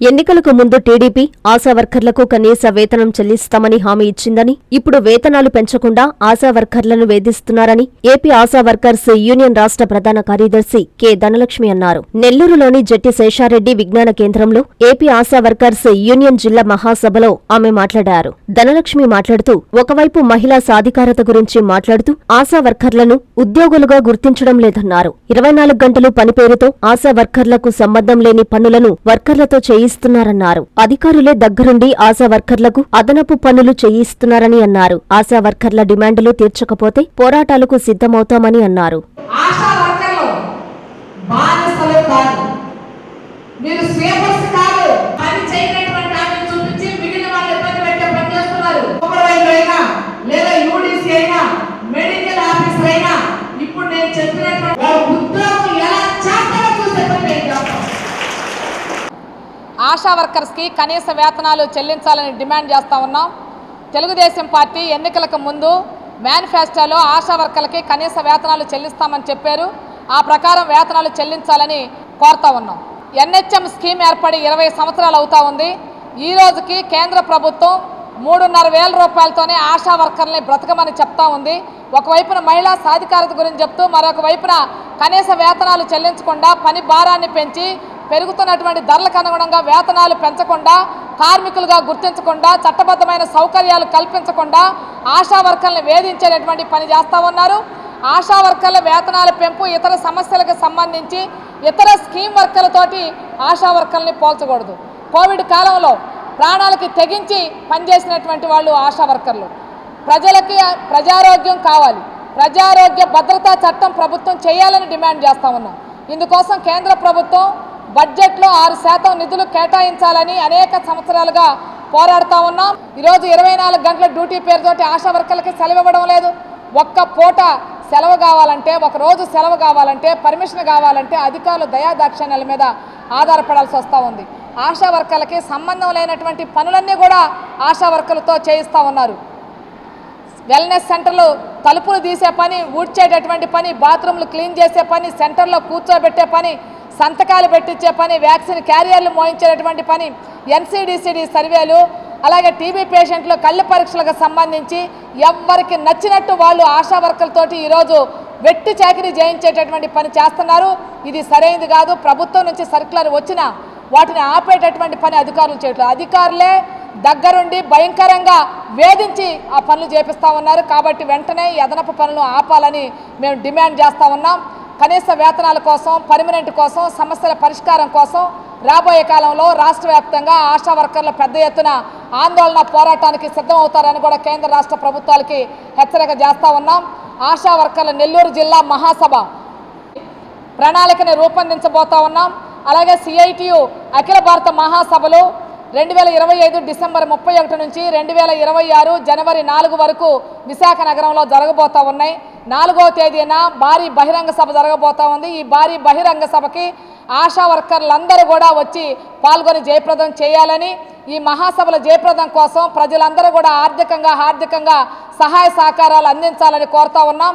ఎన్నికలకు ముందు టీడీపీ ఆశా వర్కర్లకు కనీస వేతనం చెల్లిస్తామని హామీ ఇచ్చిందని ఇప్పుడు వేతనాలు పెంచకుండా ఆశా వర్కర్లను వేధిస్తున్నారని ఏపీ ఆశా వర్కర్స్ యూనియన్ రాష్ట్ర ప్రధాన కార్యదర్శి కె ధనలక్ష్మి అన్నారు. నెల్లూరులోని జట్టి శేషారెడ్డి విజ్ఞాన కేంద్రంలో ఏపీ ఆశా వర్కర్స్ యూనియన్ జిల్లా మహాసభలో ఆమె మాట్లాడారు. ధనలక్ష్మి మాట్లాడుతూ ఒకవైపు మహిళా సాధికారత గురించి మాట్లాడుతూ ఆశా వర్కర్లను ఉద్యోగులుగా గుర్తించడం లేదన్నారు. ఇరవై నాలుగు గంటలు పని పేరుతో ఆశా వర్కర్లకు సంబంధం లేని పనులను వర్కర్లతో చేయి చేయిస్తున్నారన్నారు. అధికారులే దగ్గరుండి ఆశా వర్కర్లకు అదనపు పనులు చేయిస్తున్నారని అన్నారు. ఆశా వర్కర్ల డిమాండ్లు తీర్చకపోతే పోరాటాలకు సిద్ధమవుతామని అన్నారు. మీరు ఆశా వర్కర్స్కి కనీస వేతనాలు చెల్లించాలని డిమాండ్ చేస్తూ ఉన్నాం. తెలుగుదేశం పార్టీ ఎన్నికలకు ముందు మేనిఫెస్టోలో ఆశా వర్కర్లకి కనీస వేతనాలు చెల్లిస్తామని చెప్పారు. ఆ ప్రకారం వేతనాలు చెల్లించాలని కోరుతా ఉన్నాం. ఎన్హెచ్ఎం స్కీమ్ ఏర్పడి ఇరవై సంవత్సరాలు అవుతా ఉంది. ఈ రోజుకి కేంద్ర ప్రభుత్వం మూడున్నర వేల రూపాయలతోనే ఆశా వర్కర్ని బ్రతకమని చెప్తా ఉంది. ఒకవైపున మహిళా సాధికారత గురించి చెప్తూ మరొక వైపున కనీస వేతనాలు చెల్లించకుండా పని భారాన్ని పెంచి పెరుగుతున్నటువంటి ధరలకు అనుగుణంగా వేతనాలు పెంచకుండా కార్మికులుగా గుర్తించకుండా చట్టబద్ధమైన సౌకర్యాలు కల్పించకుండా ఆశా వర్కర్లను వేధించేటటువంటి పని చేస్తూ ఉన్నారు. ఆశా వర్కర్ల వేతనాల పెంపు ఇతర సమస్యలకు సంబంధించి ఇతర స్కీమ్ వర్కర్లతోటి ఆశా వర్కర్లని పోల్చకూడదు. కోవిడ్ కాలంలో ప్రాణాలకి తెగించి పనిచేసినటువంటి వాళ్ళు ఆశా వర్కర్లు. ప్రజలకి ప్రజారోగ్యం కావాలి. ప్రజారోగ్య భద్రతా చట్టం ప్రభుత్వం చేయాలని డిమాండ్ చేస్తా ఉన్నాం. ఇందుకోసం కేంద్ర ప్రభుత్వం బడ్జెట్లో ఆరు శాతం నిధులు కేటాయించాలని అనేక సంవత్సరాలుగా పోరాడుతూ ఉన్నాం. ఈరోజు ఇరవై నాలుగు గంటల డ్యూటీ పేరుతోటి ఆశా వర్కర్లకి సెలవు ఇవ్వడం లేదు. ఒక్క పూట సెలవు కావాలంటే ఒక రోజు సెలవు కావాలంటే పర్మిషన్ కావాలంటే అధికారులు దయాదాక్షిణ్యాల మీద ఆధారపడాల్సి వస్తూ ఉంది. ఆశా వర్కర్లకి సంబంధం లేనటువంటి పనులన్నీ కూడా ఆశా వర్కర్లతో చేయిస్తూ ఉన్నారు. వెల్నెస్ సెంటర్లు తలుపులు తీసే పని ఊడ్చేటటువంటి పని బాత్రూమ్లు క్లీన్ చేసే పని సెంటర్లో కూర్చోబెట్టే పని సంతకాలు పెట్టించే పని వ్యాక్సిన్ క్యారియర్లు మోయించేటటువంటి పని ఎన్సీడీసీడీ సర్వేలు అలాగే టీబీ పేషెంట్లు కళ్ళు పరీక్షలకు సంబంధించి ఎవ్వరికి నచ్చినట్టు వాళ్ళు ఆశా వర్కర్లతోటి ఈరోజు వెట్టి చాకిరీ చేయించేటటువంటి పని చేస్తున్నారు. ఇది సరైనది కాదు. ప్రభుత్వం నుంచి సర్కులర్ వచ్చినా వాటిని ఆపేటటువంటి పని అధికారులు చేయట్లేదు. అధికారులే దగ్గరుండి భయంకరంగా వేధించి ఆ పనులు చేపిస్తూ ఉన్నారు. కాబట్టి వెంటనే ఈ అదనపు పనులు ఆపాలని మేము డిమాండ్ చేస్తూ ఉన్నాం. కనీస వేతనాల కోసం పర్మనెంట్ కోసం సమస్యల పరిష్కారం కోసం రాబోయే కాలంలో రాష్ట్ర వ్యాప్తంగా ఆశా వర్కర్లు పెద్ద ఎత్తున ఆందోళన పోరాటానికి సిద్ధమవుతారని కూడా కేంద్ర రాష్ట్ర ప్రభుత్వాలకి హెచ్చరిక చేస్తూ ఉన్నాం. ఆశా వర్కర్ల నెల్లూరు జిల్లా మహాసభ ప్రణాళికని రూపొందించబోతా ఉన్నాం. అలాగే సిఐటియు అఖిల భారత మహాసభలు రెండు వేల ఇరవై ఐదు డిసెంబర్ ముప్పై ఒకటి నుంచి రెండు వేల ఇరవై ఆరు జనవరి నాలుగు వరకు విశాఖ నగరంలో జరగబోతా ఉన్నాయి. నాలుగవ తేదీన భారీ బహిరంగ సభ జరగబోతా ఉంది. ఈ భారీ బహిరంగ సభకి ఆశా వర్కర్లందరూ కూడా వచ్చి పాల్గొని జయప్రదం చేయాలని ఈ మహాసభల జయప్రదం కోసం ప్రజలందరూ కూడా ఆర్థికంగా హార్దికంగా సహాయ సహకారాలు అందించాలని కోరుతా ఉన్నాం.